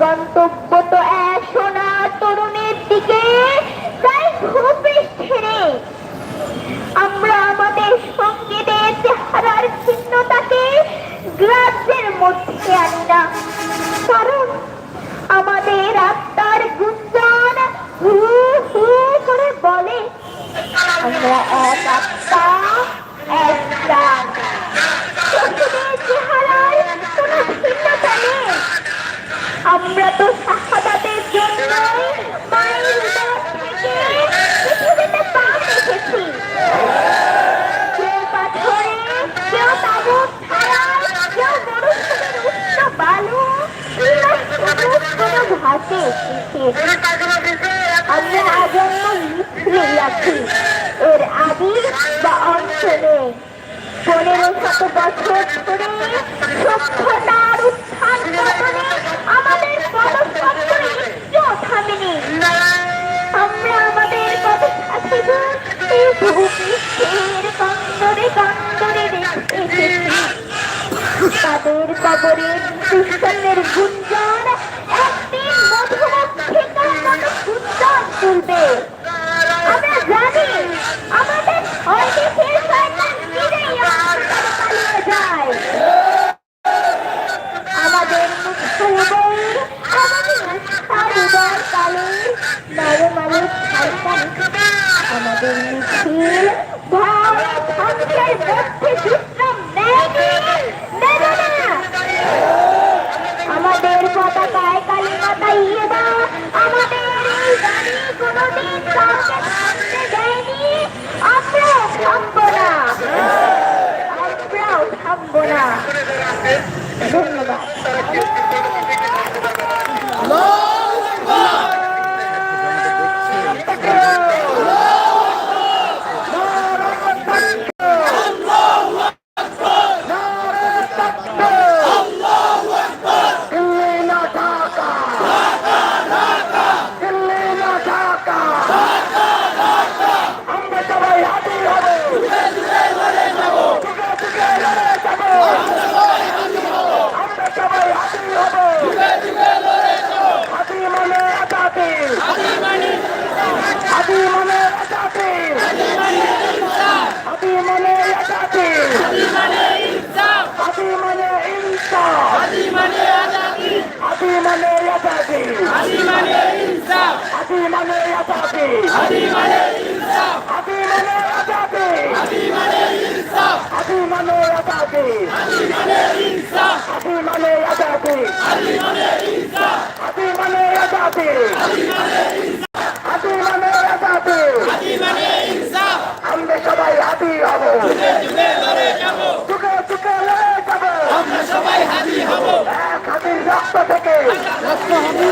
গন্তব্য তো এক সোনা তরুণের দিকে আমরা আমাদের সঙ্গীদের চেহারার ছিন্নতাকে গ্রাহ্যের মধ্যে আনি না। কারণ আমাদের আত্মার গুঞ্জন হু হু করে বলে আমরা এক আত্মা এক প্রাণ পশুদের চেহারার কোনো ভিন্নতা নেই আমরা তো শাহাদাতের জন্যই মায়ের উদর থেকে পৃথিবীতে পা রেখেছি কেউ পাথরে কেউ তাবুক ছাড়ায় কেউ মরুভূমির উচ্চ বালু কিংবা সবুজ কোনো ঘাসে এসেছি আমরা আজন্ম লিখলে রাখি এর আদি বা অংশ নেই পনেরো শত বছর ধরে সভ্যতার কবরে কৃষ্ণের গুঞ্জন, একদিন গুঞ্জন তুলবে। আমাদের নিজেই আমাদের পালিয়ে যায়। আমাদের মুখ্য উদয়ের আমাদের মিছিল ভয় ধ্বংসের ধন্যবাদ মানে আজাদি। আদি মানে ইনসাফ। আদি মানে আজাদি। আদি মানে ইনসাফ। আদি মানে আজাদি। আদি মানে ইনসাফ। আদি মানে আজাদি। আদি মানে ইনসাফ। আদি মানে আজাদি। আদি মানে ইনসাফ আদি মানে আজাদি। আদি মানে ইনসাফ। আমরা সবাই আদি হব। যুগে যুগে লড়ে যাব। যুগে যুগে লড়ে যাব। আমরা সবাই হাজি হব। এক হাতির রক্ত থেকে রক্ত হবে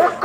রক্ত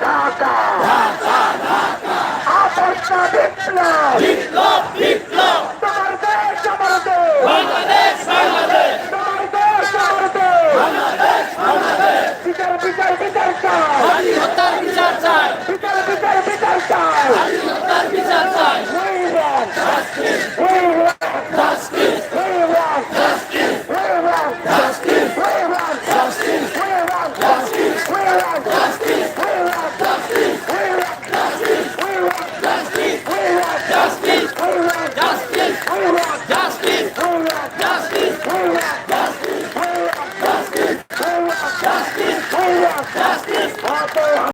ঢাকা ঢাকা ঢাকা আপনার বিপ্লব বিপ্লব